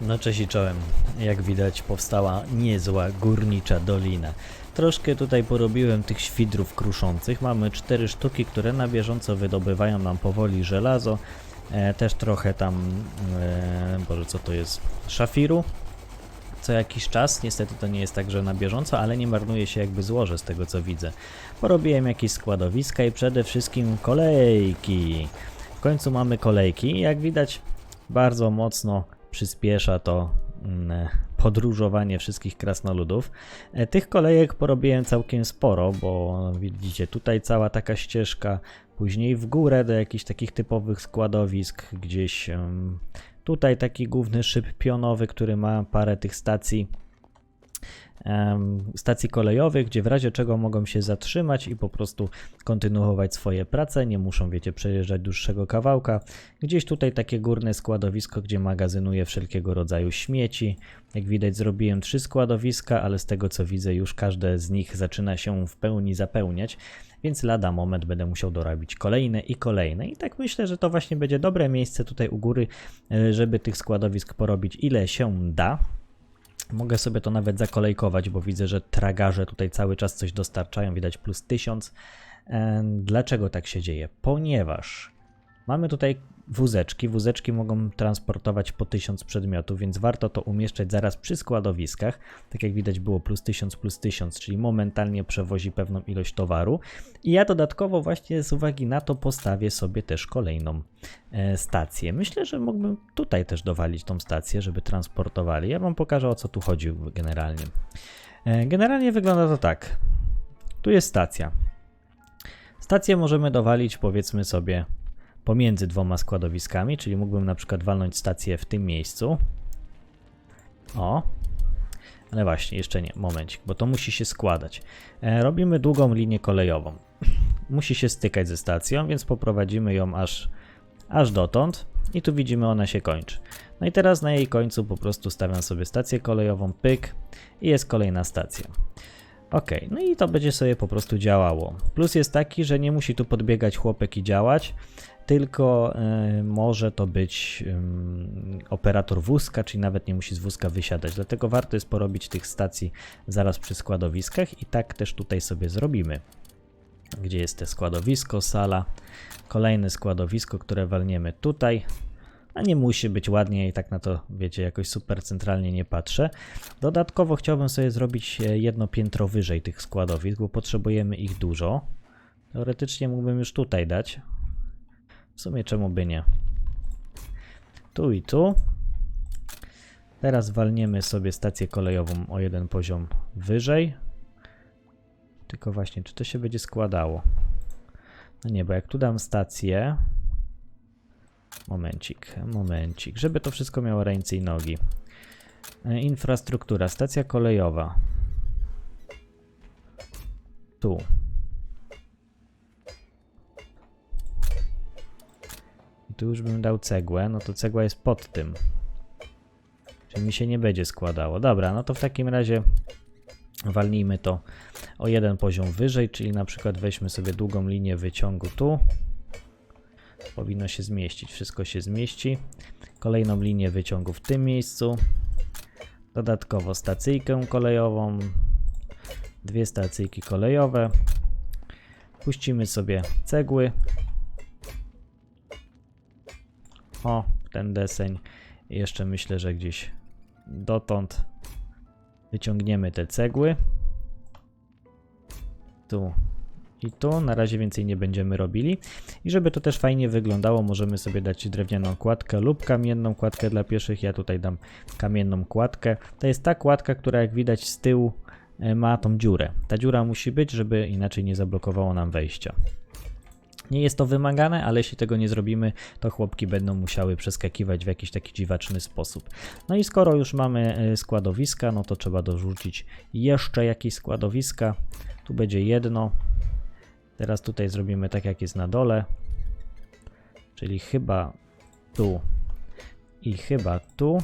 No cześć i czołem. Jak widać powstała niezła górnicza dolina. Troszkę tutaj porobiłem tych świdrów kruszących. Mamy cztery sztuki, które na bieżąco wydobywają nam powoli żelazo. E, też trochę tam, e, boże co to jest, szafiru. Co jakiś czas, niestety to nie jest tak, że na bieżąco, ale nie marnuje się jakby złoże z tego co widzę. Porobiłem jakieś składowiska i przede wszystkim kolejki. W końcu mamy kolejki. Jak widać, bardzo mocno przyspiesza to mm, podróżowanie wszystkich krasnoludów. E, Tych kolejek porobiłem całkiem sporo, bo widzicie tutaj cała taka ścieżka, później w górę do jakichś takich typowych składowisk, gdzieś tutaj taki główny szyb pionowy, który ma parę tych stacji stacji kolejowych, gdzie w razie czego mogą się zatrzymać i po prostu kontynuować swoje prace, nie muszą, wiecie, przejeżdżać dłuższego kawałka. Gdzieś tutaj takie górne składowisko, gdzie magazynuję wszelkiego rodzaju śmieci. Jak widać zrobiłem trzy składowiska, ale z tego co widzę już każde z nich zaczyna się w pełni zapełniać, więc lada moment będę musiał dorobić kolejne i kolejne. I tak myślę, że to właśnie będzie dobre miejsce tutaj u góry, e, żeby tych składowisk porobić ile się da. Mogę sobie to nawet zakolejkować, bo widzę, że tragarze tutaj cały czas coś dostarczają, widać plus 1000. E, Dlaczego tak się dzieje? Ponieważ mamy tutaj wózeczki. Wózeczki mogą transportować po 1000 przedmiotów, więc warto to umieszczać zaraz przy składowiskach. Tak jak widać było plus 1000 plus 1000, czyli momentalnie przewozi pewną ilość towaru. I ja dodatkowo właśnie z uwagi na to postawię sobie też kolejną e, stację. Myślę, że mógłbym tutaj też dowalić tą stację, żeby transportowali. Ja wam pokażę o co tu chodzi generalnie. E, Generalnie wygląda to tak. Tu jest stacja. Stację możemy dowalić powiedzmy sobie pomiędzy dwoma składowiskami, czyli mógłbym na przykład walnąć stację w tym miejscu. O. Ale właśnie, jeszcze nie, momencik, bo to musi się składać. E, robimy długą linię kolejową. musi się stykać ze stacją, więc poprowadzimy ją aż, aż dotąd i tu widzimy ona się kończy. No i teraz na jej końcu po prostu stawiam sobie stację kolejową, pyk i jest kolejna stacja. Ok, no i to będzie sobie po prostu działało. Plus jest taki, że nie musi tu podbiegać chłopek i działać, tylko y, może to być operator wózka, czyli nawet nie musi z wózka wysiadać. Dlatego warto jest porobić tych stacji zaraz przy składowiskach i tak też tutaj sobie zrobimy. Gdzie jest te składowisko, sala, kolejne składowisko, które walniemy tutaj. A nie musi być ładnie i tak na to, wiecie, jakoś super centralnie nie patrzę. Dodatkowo chciałbym sobie zrobić e, jedno piętro wyżej tych składowisk, bo potrzebujemy ich dużo. Teoretycznie mógłbym już tutaj dać. W sumie czemu by nie? Tu i tu. Teraz walniemy sobie stację kolejową o jeden poziom wyżej. Tylko właśnie, czy to się będzie składało? No nie, bo jak tu dam stację... Momencik, momencik, żeby to wszystko miało ręce i nogi. E, Infrastruktura, stacja kolejowa. Tu. Tu już bym dał cegłę, no to cegła jest pod tym. Czyli mi się nie będzie składało. Dobra, no to w takim razie walnijmy to o jeden poziom wyżej, czyli na przykład weźmy sobie długą linię wyciągu tu. Powinno się zmieścić, wszystko się zmieści. Kolejną linię wyciągu w tym miejscu. Dodatkowo stacyjkę kolejową. Dwie stacyjki kolejowe. Puścimy sobie cegły. O, ten deseń. Jeszcze myślę, że gdzieś dotąd wyciągniemy te cegły. Tu i tu. Na razie więcej nie będziemy robili. I żeby to też fajnie wyglądało, możemy sobie dać drewnianą kładkę lub kamienną kładkę dla pieszych. Ja tutaj dam kamienną kładkę. To jest ta kładka, która jak widać z tyłu e, ma tą dziurę. Ta dziura musi być, żeby inaczej nie zablokowało nam wejścia. Nie jest to wymagane, ale jeśli tego nie zrobimy, to chłopki będą musiały przeskakiwać w jakiś taki dziwaczny sposób. No i skoro już mamy e, składowiska, no to trzeba dorzucić jeszcze jakieś składowiska. Tu będzie jedno. Teraz tutaj zrobimy tak, jak jest na dole. Czyli chyba tu i chyba tu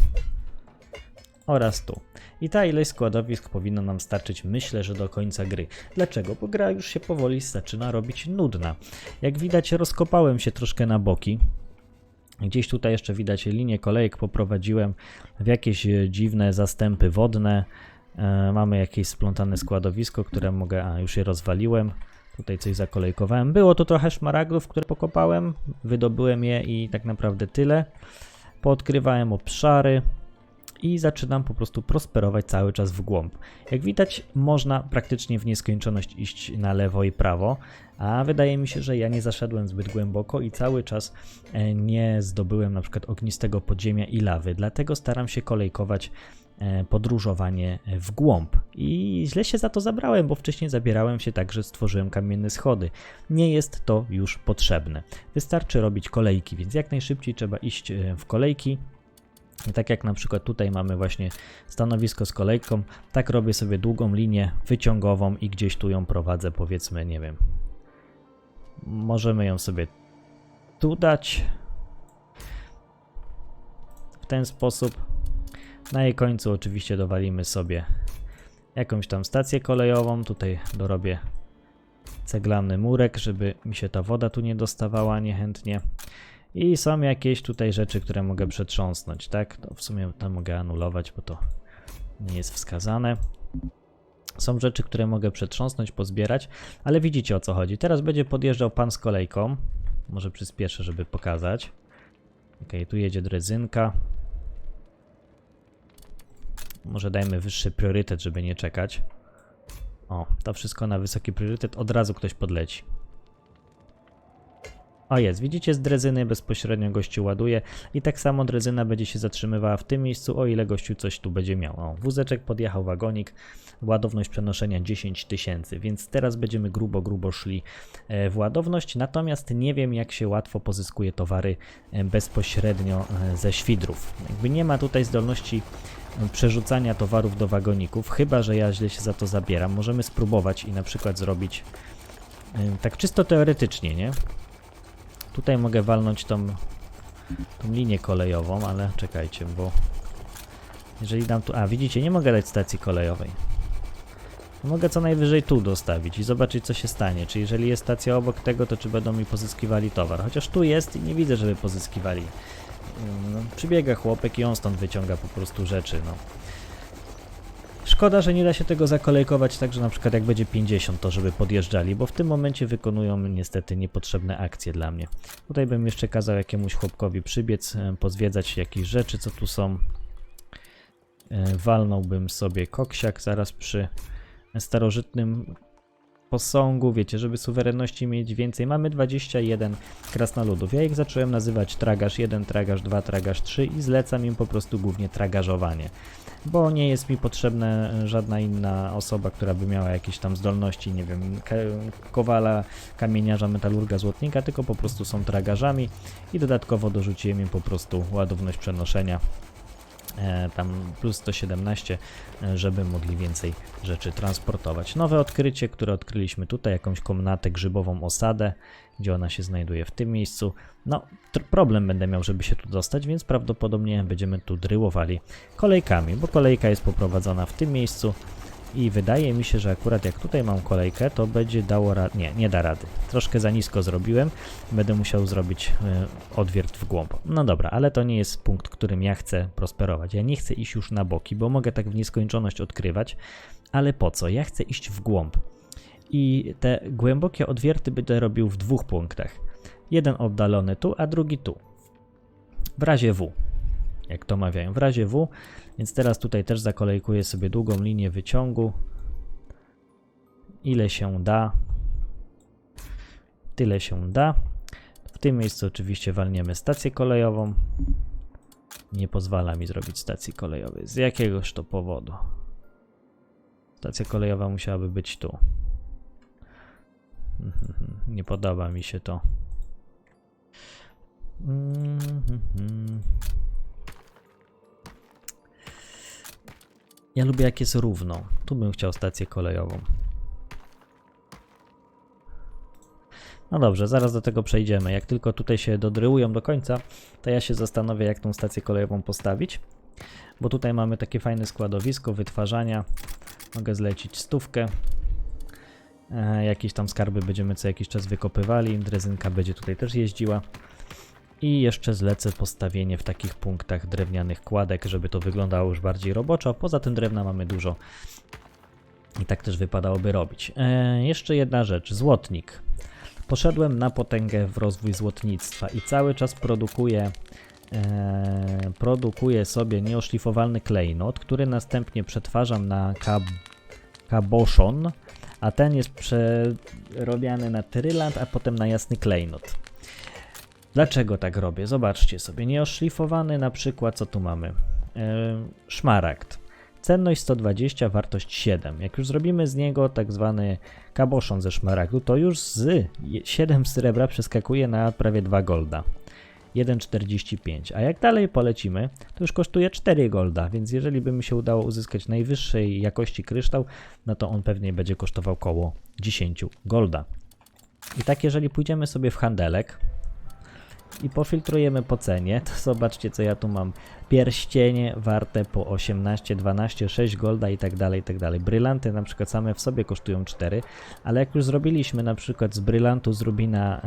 oraz tu. I ta ilość składowisk powinno nam starczyć, myślę, że do końca gry. Dlaczego? Bo gra już się powoli zaczyna robić nudna. Jak widać, rozkopałem się troszkę na boki. Gdzieś tutaj jeszcze widać linię kolejek poprowadziłem w jakieś e, dziwne zastępy wodne. E, mamy jakieś splątane składowisko, które mogę. A już je rozwaliłem. Tutaj coś zakolejkowałem. Było tu trochę szmaragdów, które pokopałem. Wydobyłem je i tak naprawdę tyle. Poodkrywałem obszary i zaczynam po prostu prosperować cały czas w głąb. Jak widać, można praktycznie w nieskończoność iść na lewo i prawo, a wydaje mi się, że ja nie zaszedłem zbyt głęboko i cały czas e, nie zdobyłem na przykład ognistego podziemia i lawy, dlatego staram się kolejkować e, podróżowanie w głąb. I źle się za to zabrałem, bo wcześniej zabierałem się tak, że stworzyłem kamienne schody. Nie jest to już potrzebne. Wystarczy robić kolejki, więc jak najszybciej trzeba iść e, w kolejki, i tak jak na przykład tutaj mamy właśnie stanowisko z kolejką, tak robię sobie długą linię wyciągową i gdzieś tu ją prowadzę, powiedzmy, nie wiem. Możemy ją sobie tu dać. W ten sposób. Na jej końcu oczywiście dowalimy sobie jakąś tam stację kolejową. Tutaj dorobię ceglany murek, żeby mi się ta woda tu nie dostawała niechętnie. I są jakieś tutaj rzeczy, które mogę przetrząsnąć, tak? To w sumie to mogę anulować, bo to nie jest wskazane. Są rzeczy, które mogę przetrząsnąć, pozbierać, ale widzicie o co chodzi. Teraz będzie podjeżdżał pan z kolejką. Może przyspieszę, żeby pokazać. Ok, tu jedzie drezynka. Może dajmy wyższy priorytet, żeby nie czekać. O, to wszystko na wysoki priorytet, od razu ktoś podleci. O jest, widzicie z drezyny bezpośrednio gościu ładuje i tak samo drezyna będzie się zatrzymywała w tym miejscu, o ile gościu coś tu będzie miał. O, wózeczek podjechał wagonik, ładowność przenoszenia 10 tysięcy, więc teraz będziemy grubo, grubo szli e, w ładowność, natomiast nie wiem jak się łatwo pozyskuje towary e, bezpośrednio e, ze świdrów. Jakby nie ma tutaj zdolności przerzucania towarów do wagoników, chyba że ja źle się za to zabieram. Możemy spróbować i na przykład zrobić tak czysto teoretycznie, nie? Tutaj mogę walnąć tą, tą linię kolejową, ale czekajcie, bo jeżeli dam tu... A, widzicie, nie mogę dać stacji kolejowej. Mogę co najwyżej tu dostawić i zobaczyć co się stanie. Czy jeżeli jest stacja obok tego, to czy będą mi pozyskiwali towar. Chociaż tu jest i nie widzę, żeby pozyskiwali. No, przybiega chłopek i on stąd wyciąga po prostu rzeczy, no. Szkoda, że nie da się tego zakolejkować tak, że na przykład jak będzie 50 to żeby podjeżdżali, bo w tym momencie wykonują niestety niepotrzebne akcje dla mnie. Tutaj bym jeszcze kazał jakiemuś chłopkowi przybiec, e, pozwiedzać jakieś rzeczy, co tu są. E, walnąłbym sobie koksiak zaraz przy starożytnym posągu, wiecie, żeby suwerenności mieć więcej. Mamy 21 krasnoludów. Ja ich zacząłem nazywać tragarz 1, tragarz 2, tragarz 3 i zlecam im po prostu głównie tragarzowanie bo nie jest mi potrzebna żadna inna osoba, która by miała jakieś tam zdolności, nie wiem, kowala, kamieniarza, metalurga, złotnika, tylko po prostu są tragarzami i dodatkowo dorzuciłem im po prostu ładowność przenoszenia E, tam plus 117, e, żeby mogli więcej rzeczy transportować. Nowe odkrycie, które odkryliśmy tutaj, jakąś komnatę grzybową osadę, gdzie ona się znajduje w tym miejscu. No, problem będę miał, żeby się tu dostać, więc prawdopodobnie będziemy tu dryłowali kolejkami, bo kolejka jest poprowadzona w tym miejscu, i wydaje mi się, że akurat jak tutaj mam kolejkę, to będzie dało radę. Nie, nie da rady. Troszkę za nisko zrobiłem. Będę musiał zrobić y, odwiert w głąb. No dobra, ale to nie jest punkt, którym ja chcę prosperować. Ja nie chcę iść już na boki, bo mogę tak w nieskończoność odkrywać. Ale po co? Ja chcę iść w głąb. I te głębokie odwierty będę robił w dwóch punktach. Jeden oddalony tu, a drugi tu. W razie W jak to mawiają, w razie W. Więc teraz tutaj też zakolejkuję sobie długą linię wyciągu. Ile się da. Tyle się da. W tym miejscu oczywiście walniemy stację kolejową. Nie pozwala mi zrobić stacji kolejowej. Z jakiegoś to powodu. Stacja kolejowa musiałaby być tu. Nie podoba mi się to. Ja lubię jak jest równo. Tu bym chciał stację kolejową. No dobrze, zaraz do tego przejdziemy. Jak tylko tutaj się dodryłują do końca, to ja się zastanowię, jak tą stację kolejową postawić. Bo tutaj mamy takie fajne składowisko wytwarzania. Mogę zlecić stówkę. E, jakieś tam skarby będziemy co jakiś czas wykopywali. Drezynka będzie tutaj też jeździła. I jeszcze zlecę postawienie w takich punktach drewnianych kładek, żeby to wyglądało już bardziej roboczo. Poza tym drewna mamy dużo i tak też wypadałoby robić. E, jeszcze jedna rzecz, złotnik. Poszedłem na potęgę w rozwój złotnictwa i cały czas produkuję, e, produkuję sobie nieoszlifowalny klejnot, który następnie przetwarzam na kab, kaboszon, a ten jest przerobiany na tyrylant, a potem na jasny klejnot. Dlaczego tak robię? Zobaczcie sobie. Nieoszlifowany na przykład, co tu mamy? E, szmaragd. Cenność 120, wartość 7. Jak już zrobimy z niego tak zwany kaboszon ze szmaragdu, to już z 7 srebra przeskakuje na prawie 2 golda. 1,45. A jak dalej polecimy, to już kosztuje 4 golda, więc jeżeli by mi się udało uzyskać najwyższej jakości kryształ, no to on pewnie będzie kosztował około 10 golda. I tak jeżeli pójdziemy sobie w handelek i pofiltrujemy po cenie, to zobaczcie co ja tu mam. Pierścienie warte po 18, 12, 6 golda i tak dalej, i tak dalej. Brylanty na przykład same w sobie kosztują 4, ale jak już zrobiliśmy na przykład z brylantu z rubina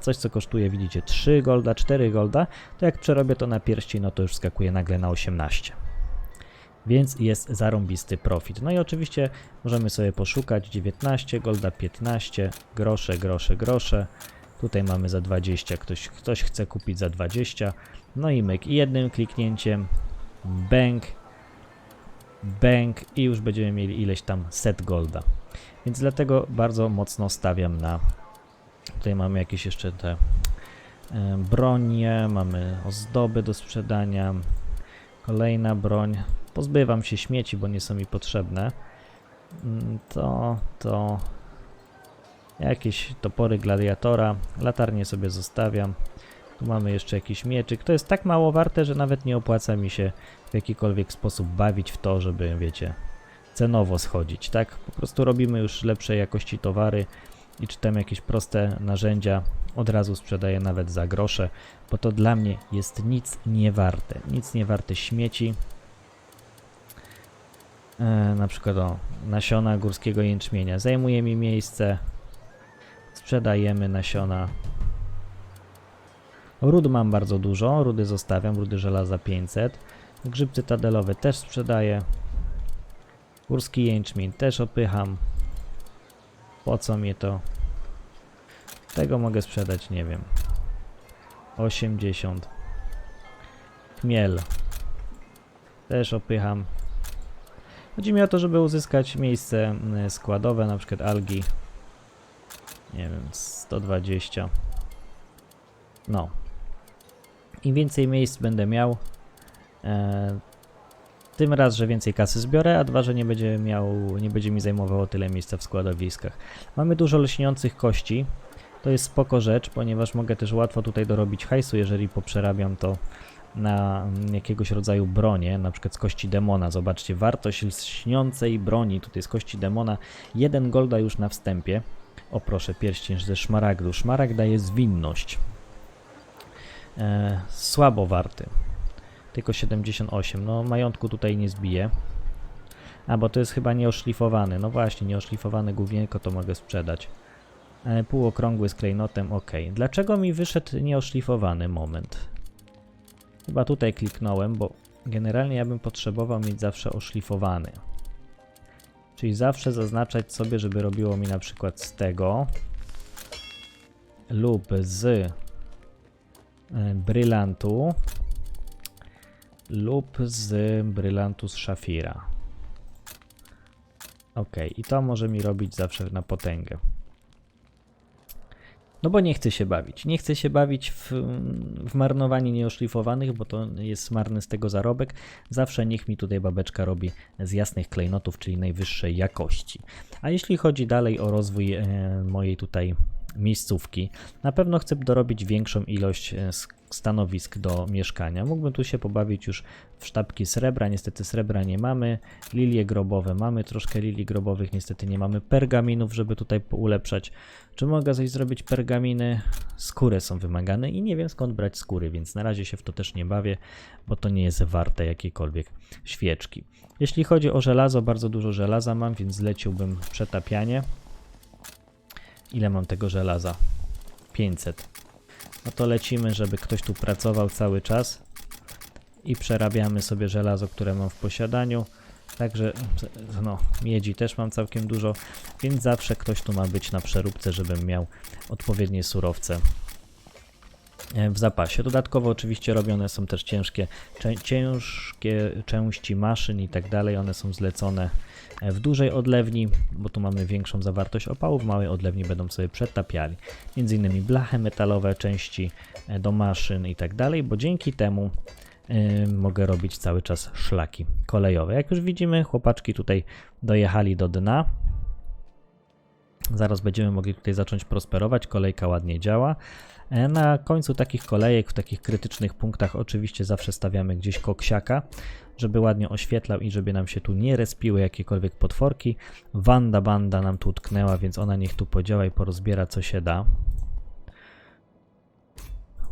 coś co kosztuje widzicie 3 golda, 4 golda, to jak przerobię to na pierścień, no to już skakuje nagle na 18 więc jest zarąbisty profit. No i oczywiście możemy sobie poszukać 19, golda 15, grosze, grosze, grosze. Tutaj mamy za 20, ktoś, ktoś chce kupić za 20. No i myk. Jednym kliknięciem bank, bank i już będziemy mieli ileś tam set golda. Więc dlatego bardzo mocno stawiam na... Tutaj mamy jakieś jeszcze te e, bronie, mamy ozdoby do sprzedania. Kolejna broń. Pozbywam się śmieci, bo nie są mi potrzebne. Mm, To, to... Jakieś topory gladiatora. Latarnię sobie zostawiam. Tu mamy jeszcze jakiś mieczyk. To jest tak mało warte, że nawet nie opłaca mi się w jakikolwiek sposób bawić w to, żeby, wiecie, cenowo schodzić, tak? Po prostu robimy już lepszej jakości towary i czy tam jakieś proste narzędzia od razu sprzedaję nawet za grosze, bo to dla mnie jest nic nie warte. Nic nie warte śmieci. E, na przykład o, nasiona górskiego jęczmienia. Zajmuje mi miejsce. Sprzedajemy nasiona. Ród mam bardzo dużo, rudy zostawiam, rudy żelaza 500. Grzyb cytadelowy też sprzedaję. Górski jęczmień też opycham. Po co mnie to? Tego mogę sprzedać, nie wiem. 80. Chmiel. Też opycham. Chodzi mi o to, żeby uzyskać miejsce mm, składowe, na przykład algi. Nie wiem, 120. No. Im więcej miejsc będę miał, e, tym raz, że więcej kasy zbiorę, a dwa, że nie będzie miał, nie będzie mi zajmowało tyle miejsca w składowiskach. Mamy dużo lśniących kości. To jest spoko rzecz, ponieważ mogę też łatwo tutaj dorobić hajsu, jeżeli poprzerabiam to na jakiegoś rodzaju bronię, na przykład z kości demona. Zobaczcie, wartość lśniącej broni, tutaj z kości demona, 1 golda już na wstępie. O proszę, pierścień ze szmaragdu. Szmaragd daje zwinność. E, słabo warty. Tylko 78. No, majątku tutaj nie zbije. A, bo to jest chyba nieoszlifowany. No właśnie, nieoszlifowany główienko to mogę sprzedać. E, półokrągły z klejnotem, ok. Dlaczego mi wyszedł nieoszlifowany? Moment. Chyba tutaj kliknąłem, bo generalnie ja bym potrzebował mieć zawsze oszlifowany. Czyli zawsze zaznaczać sobie, żeby robiło mi na przykład z tego lub z e, brylantu lub z brylantu z szafira. Ok, i to może mi robić zawsze na potęgę. No bo nie chcę się bawić. Nie chcę się bawić w, w marnowanie nieoszlifowanych, bo to jest marny z tego zarobek. Zawsze niech mi tutaj babeczka robi z jasnych klejnotów, czyli najwyższej jakości. A jeśli chodzi dalej o rozwój e, mojej tutaj miejscówki, na pewno chcę dorobić większą ilość e, sk- stanowisk do mieszkania. Mógłbym tu się pobawić już w sztabki srebra, niestety srebra nie mamy. Lilie grobowe mamy, troszkę lilii grobowych, niestety nie mamy pergaminów, żeby tutaj ulepszać. Czy mogę coś zrobić pergaminy? Skóry są wymagane i nie wiem skąd brać skóry, więc na razie się w to też nie bawię, bo to nie jest warte jakiejkolwiek świeczki. Jeśli chodzi o żelazo, bardzo dużo żelaza mam, więc zleciłbym przetapianie. Ile mam tego żelaza? 500. no to lecimy, żeby ktoś tu pracował cały czas i przerabiamy sobie żelazo, które mam w posiadaniu. Także no, miedzi też mam całkiem dużo, więc zawsze ktoś tu ma być na przeróbce, żebym miał odpowiednie surowce w zapasie. Dodatkowo oczywiście robione są też ciężkie, ciężkie części maszyn i tak dalej. One są zlecone e, w dużej odlewni, bo tu mamy większą zawartość opału. W małej odlewni będą sobie przetapiali. Między innymi blachy metalowe, części e, do maszyn i tak dalej, bo dzięki temu mogę robić cały czas szlaki kolejowe. Jak już widzimy, chłopaczki tutaj dojechali do dna. Zaraz będziemy mogli tutaj zacząć prosperować. Kolejka ładnie działa. E, Na końcu takich kolejek, w takich krytycznych punktach, oczywiście zawsze stawiamy gdzieś koksiaka, żeby ładnie oświetlał i żeby nam się tu nie respiły jakiekolwiek potworki. Wanda banda nam tu utknęła, więc ona niech tu podziała i porozbiera co się da.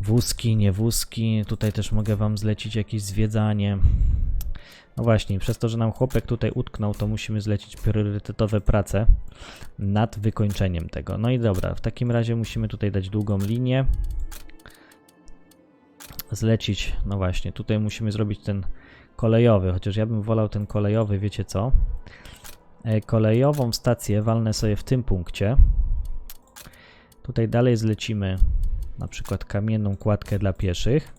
Wózki, nie wózki. Tutaj też mogę wam zlecić jakieś zwiedzanie. No właśnie, przez to, że nam chłopek tutaj utknął, to musimy zlecić priorytetowe prace nad wykończeniem tego. No i dobra, w takim razie musimy tutaj dać długą linię. Zlecić, no właśnie, tutaj musimy zrobić ten kolejowy, chociaż ja bym wolał ten kolejowy, wiecie co? E, Kolejową stację walnę sobie w tym punkcie. Tutaj dalej zlecimy na przykład kamienną kładkę dla pieszych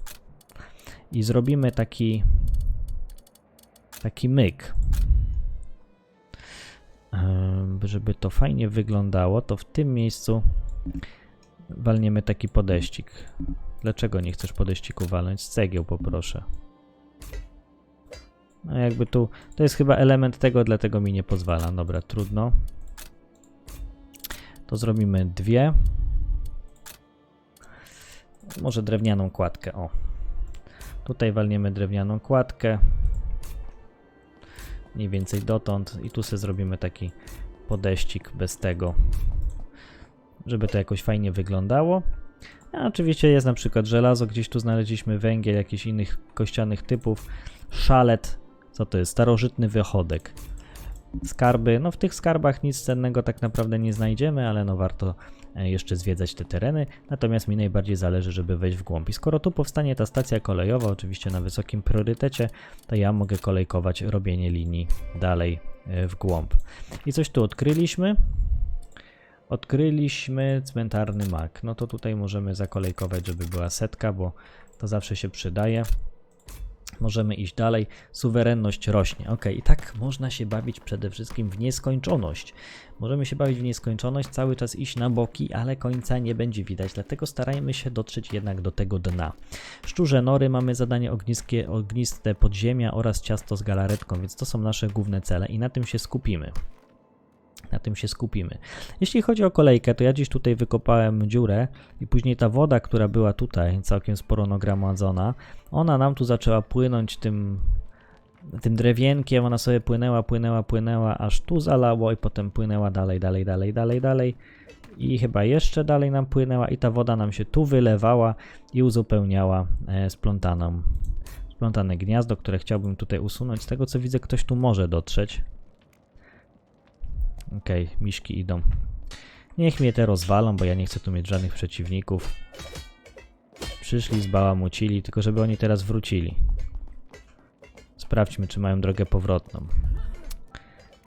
i zrobimy taki taki myk. Em, Żeby to fajnie wyglądało, to w tym miejscu walniemy taki podeścik. Dlaczego nie chcesz podeściku walnąć? Z cegieł poproszę. No jakby tu, to jest chyba element tego, dlatego mi nie pozwala. Dobra, trudno. To zrobimy dwie. Może drewnianą kładkę, o. Tutaj walniemy drewnianą kładkę. Mniej więcej dotąd. I tu sobie zrobimy taki podeścik bez tego. Żeby to jakoś fajnie wyglądało. A oczywiście jest na przykład żelazo, gdzieś tu znaleźliśmy węgiel, jakichś innych kościanych typów. Szalet, co to jest? Starożytny wychodek. Skarby, no w tych skarbach nic cennego tak naprawdę nie znajdziemy, ale no warto jeszcze zwiedzać te tereny. Natomiast mi najbardziej zależy, żeby wejść w głąb. I skoro tu powstanie ta stacja kolejowa, oczywiście na wysokim priorytecie, to ja mogę kolejkować robienie linii dalej e, w głąb. I coś tu odkryliśmy. Odkryliśmy cmentarny mak. No to tutaj możemy zakolejkować, żeby była setka, bo to zawsze się przydaje. Możemy iść dalej. Suwerenność rośnie. Ok, i tak można się bawić przede wszystkim w nieskończoność. Możemy się bawić w nieskończoność, cały czas iść na boki, ale końca nie będzie widać, dlatego starajmy się dotrzeć jednak do tego dna. Szczurze nory mamy zadanie ogniskie, ogniste podziemia oraz ciasto z galaretką, więc to są nasze główne cele i na tym się skupimy. Na tym się skupimy. Jeśli chodzi o kolejkę, to ja dziś tutaj wykopałem dziurę i później ta woda, która była tutaj, całkiem sporo nagromadzona, ona nam tu zaczęła płynąć tym, tym drewienkiem, ona sobie płynęła, płynęła, płynęła, aż tu zalało i potem płynęła dalej, dalej, dalej, dalej, dalej i chyba jeszcze dalej nam płynęła i ta woda nam się tu wylewała i uzupełniała e, splątaną, splątane gniazdo, które chciałbym tutaj usunąć. Z tego co widzę, ktoś tu może dotrzeć. Okej, miszki idą. Niech mnie te rozwalą, bo ja nie chcę tu mieć żadnych przeciwników. Przyszli, zbałamucili, tylko żeby oni teraz wrócili. Sprawdźmy, czy mają drogę powrotną.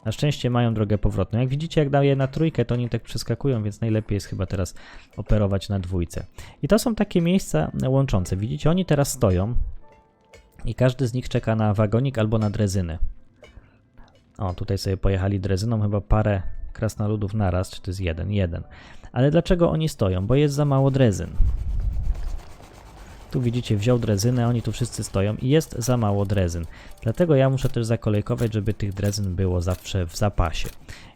Na szczęście mają drogę powrotną. Jak widzicie, jak daję na trójkę, to oni tak przeskakują, więc najlepiej jest chyba teraz operować na dwójce. I to są takie miejsca łączące. Widzicie, oni teraz stoją i każdy z nich czeka na wagonik albo na drezynę. O, tutaj sobie pojechali drezyną, chyba parę krasnoludów naraz, czy to jest jeden? Jeden. Ale dlaczego oni stoją? Bo jest za mało drezyn. Tu widzicie, wziął drezynę, oni tu wszyscy stoją i jest za mało drezyn. Dlatego ja muszę też zakolejkować, żeby tych drezyn było zawsze w zapasie.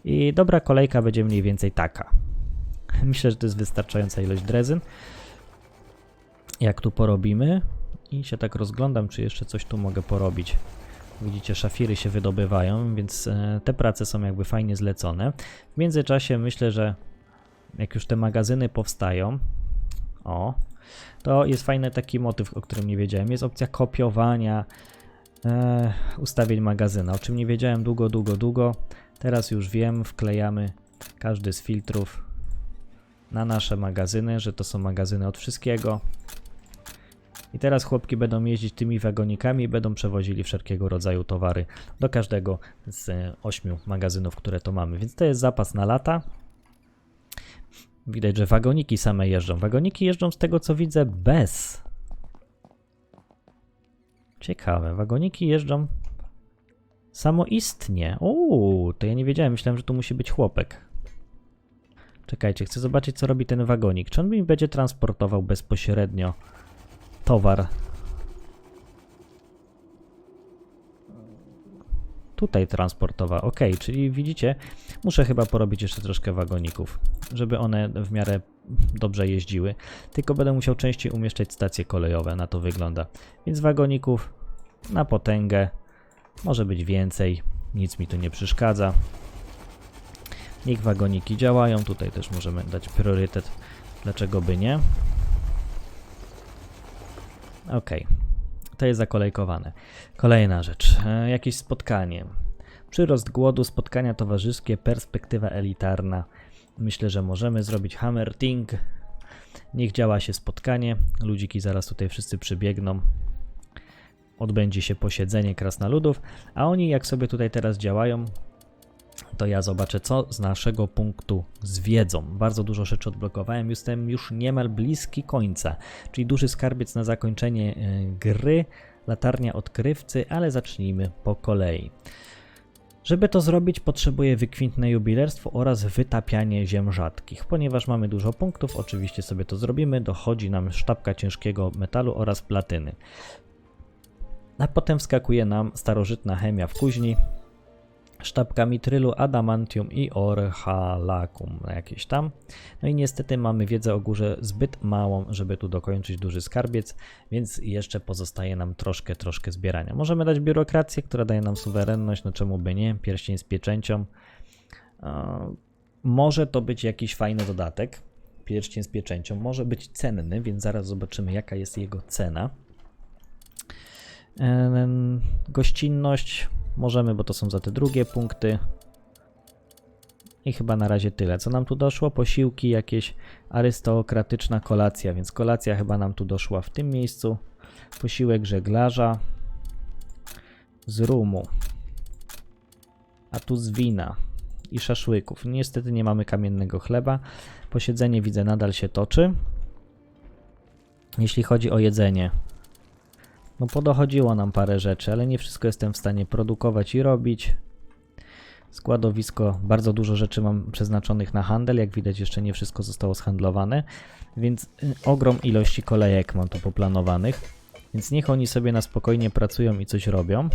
I dobra kolejka będzie mniej więcej taka. Myślę, że to jest wystarczająca ilość drezyn. Jak tu porobimy i się tak rozglądam, czy jeszcze coś tu mogę porobić. Widzicie, szafiry się wydobywają, więc e, te prace są jakby fajnie zlecone. W międzyczasie myślę, że jak już te magazyny powstają, o, to jest fajny taki motyw, o którym nie wiedziałem. Jest opcja kopiowania e, ustawień magazyna, o czym nie wiedziałem długo, długo, długo. Teraz już wiem, wklejamy każdy z filtrów na nasze magazyny, że to są magazyny od wszystkiego. I teraz chłopki będą jeździć tymi wagonikami i będą przewozili wszelkiego rodzaju towary do każdego z e, ośmiu magazynów, które to mamy. Więc to jest zapas na lata. Widać, że wagoniki same jeżdżą. Wagoniki jeżdżą z tego co widzę bez. Ciekawe, wagoniki jeżdżą samoistnie. Uuu, to ja nie wiedziałem, myślałem, że tu musi być chłopek. Czekajcie, chcę zobaczyć co robi ten wagonik. Czy on mi będzie transportował bezpośrednio towar? Tutaj transportował. Ok, czyli widzicie, muszę chyba porobić jeszcze troszkę wagoników, żeby one w miarę dobrze jeździły. Tylko będę musiał częściej umieszczać stacje kolejowe, na to wygląda. Więc wagoników na potęgę, może być więcej, nic mi tu nie przeszkadza. Niech wagoniki działają, tutaj też możemy dać priorytet, dlaczego by nie. Ok, to jest zakolejkowane. Kolejna rzecz, e, jakieś spotkanie. Przyrost głodu, spotkania towarzyskie, perspektywa elitarna. Myślę, że możemy zrobić Hammer Ting. Niech działa się spotkanie. Ludziki zaraz tutaj wszyscy przybiegną. Odbędzie się posiedzenie krasnoludów, a oni jak sobie tutaj teraz działają, to ja zobaczę, co z naszego punktu zwiedzą. Bardzo dużo rzeczy odblokowałem, jestem już niemal bliski końca, czyli duży skarbiec na zakończenie e, gry, latarnia odkrywcy, ale zacznijmy po kolei. Żeby to zrobić, potrzebuję wykwintne jubilerstwo oraz wytapianie ziem rzadkich. Ponieważ mamy dużo punktów, oczywiście sobie to zrobimy, dochodzi nam sztabka ciężkiego metalu oraz platyny. A potem wskakuje nam starożytna chemia w kuźni, sztabka mitrylu, adamantium i orhalakum jakieś tam. No i niestety mamy wiedzę o górze zbyt małą, żeby tu dokończyć duży skarbiec, więc jeszcze pozostaje nam troszkę, troszkę zbierania. Możemy dać biurokrację, która daje nam suwerenność, no czemu by nie, pierścień z pieczęcią. Może to być jakiś fajny dodatek, pierścień z pieczęcią, może być cenny, więc zaraz zobaczymy jaka jest jego cena. Em, Gościnność możemy, bo to są za te drugie punkty. I chyba na razie tyle. Co nam tu doszło? Posiłki, jakieś arystokratyczna kolacja, więc kolacja chyba nam tu doszła w tym miejscu. Posiłek żeglarza z rumu, a tu z wina i szaszłyków. Niestety nie mamy kamiennego chleba. Posiedzenie widzę nadal się toczy. Jeśli chodzi o jedzenie, no podochodziło nam parę rzeczy, ale nie wszystko jestem w stanie produkować i robić. Składowisko, bardzo dużo rzeczy mam przeznaczonych na handel, jak widać jeszcze nie wszystko zostało zhandlowane, więc y, ogrom ilości kolejek mam tu poplanowanych, więc niech oni sobie na spokojnie pracują i coś robią.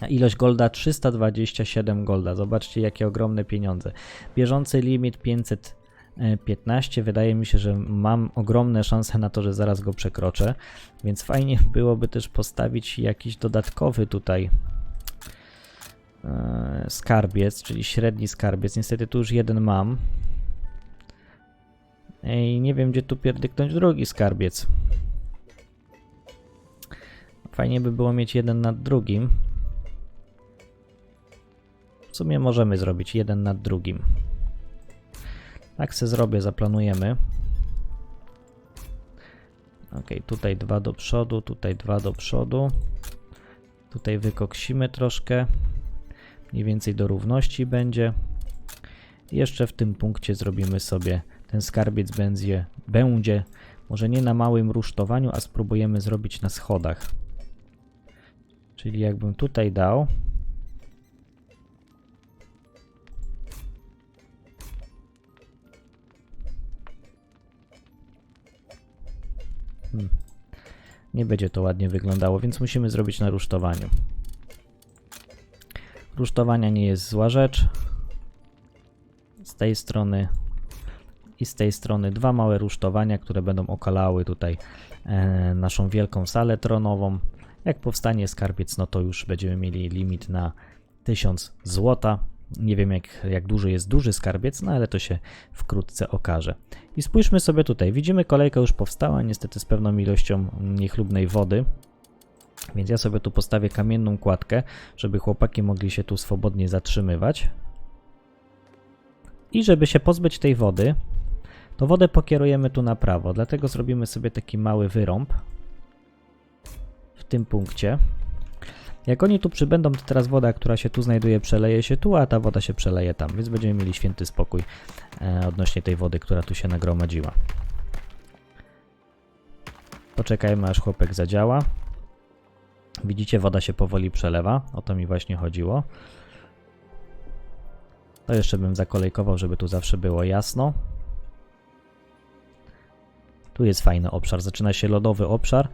A ilość golda 327 golda, zobaczcie jakie ogromne pieniądze. Bieżący limit 515, wydaje mi się, że mam ogromne szanse na to, że zaraz go przekroczę, więc fajnie byłoby też postawić jakiś dodatkowy tutaj e, skarbiec, czyli średni skarbiec. Niestety tu już jeden mam. I nie wiem, gdzie tu pierdyknąć drugi skarbiec. Fajnie by było mieć jeden nad drugim. W sumie możemy zrobić jeden nad drugim. Tak se zrobię, zaplanujemy. Ok, tutaj dwa do przodu, tutaj dwa do przodu. Tutaj wykoksimy troszkę. Mniej więcej do równości będzie. Jeszcze w tym punkcie zrobimy sobie ten skarbiec będzie, będzie może nie na małym rusztowaniu, a spróbujemy zrobić na schodach. Czyli jakbym tutaj dał, Hmm. Nie będzie to ładnie wyglądało, więc musimy zrobić na rusztowaniu. Rusztowania nie jest zła rzecz. Z tej strony i z tej strony dwa małe rusztowania, które będą okalały tutaj e, naszą wielką salę tronową. Jak powstanie skarbiec, no to już będziemy mieli limit na 1000 złota. Nie wiem jak, jak duży jest duży skarbiec, no ale to się wkrótce okaże. I spójrzmy sobie tutaj. Widzimy kolejka już powstała, niestety z pewną ilością niechlubnej wody. Więc ja sobie tu postawię kamienną kładkę, żeby chłopaki mogli się tu swobodnie zatrzymywać. I żeby się pozbyć tej wody, to wodę pokierujemy tu na prawo. Dlatego zrobimy sobie taki mały wyrąb w tym punkcie. Jak oni tu przybędą, to teraz woda, która się tu znajduje, przeleje się tu, a ta woda się przeleje tam, więc będziemy mieli święty spokój e, odnośnie tej wody, która tu się nagromadziła. Poczekajmy, aż chłopek zadziała. Widzicie, woda się powoli przelewa. O to mi właśnie chodziło. To jeszcze bym zakolejkował, żeby tu zawsze było jasno. Tu jest fajny obszar. Zaczyna się lodowy obszar.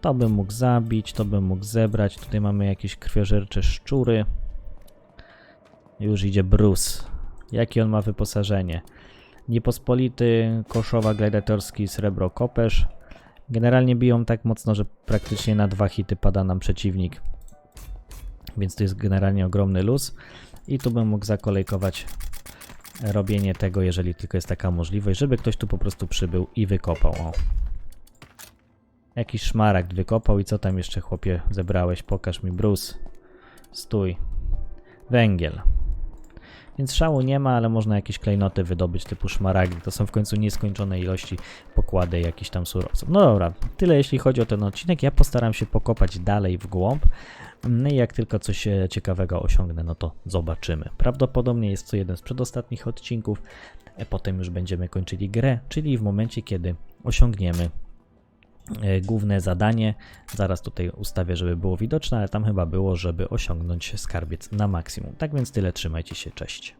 To bym mógł zabić, to bym mógł zebrać. Tutaj mamy jakieś krwiożercze szczury. Już idzie Bruce. Jakie on ma wyposażenie? Niepospolity, koszowa, gladiatorski, srebro, kopesz. Generalnie biją tak mocno, że praktycznie na dwa hity pada nam przeciwnik. Więc to jest generalnie ogromny luz. I tu bym mógł zakolejkować robienie tego, jeżeli tylko jest taka możliwość, żeby ktoś tu po prostu przybył i wykopał. O. Jakiś szmaragd wykopał i co tam jeszcze chłopie zebrałeś? Pokaż mi Bruce. Stój. Węgiel. Więc szału nie ma, ale można jakieś klejnoty wydobyć typu szmaragdy. To są w końcu nieskończone ilości pokłady jakichś tam surowców. No dobra, tyle jeśli chodzi o ten odcinek. Ja postaram się pokopać dalej w głąb. No i jak tylko coś ciekawego osiągnę, no to zobaczymy. Prawdopodobnie jest to jeden z przedostatnich odcinków. E, Potem już będziemy kończyli grę, czyli w momencie, kiedy osiągniemy główne zadanie. Zaraz tutaj ustawię, żeby było widoczne, ale tam chyba było, żeby osiągnąć skarbiec na maksimum. Tak więc tyle, trzymajcie się, cześć.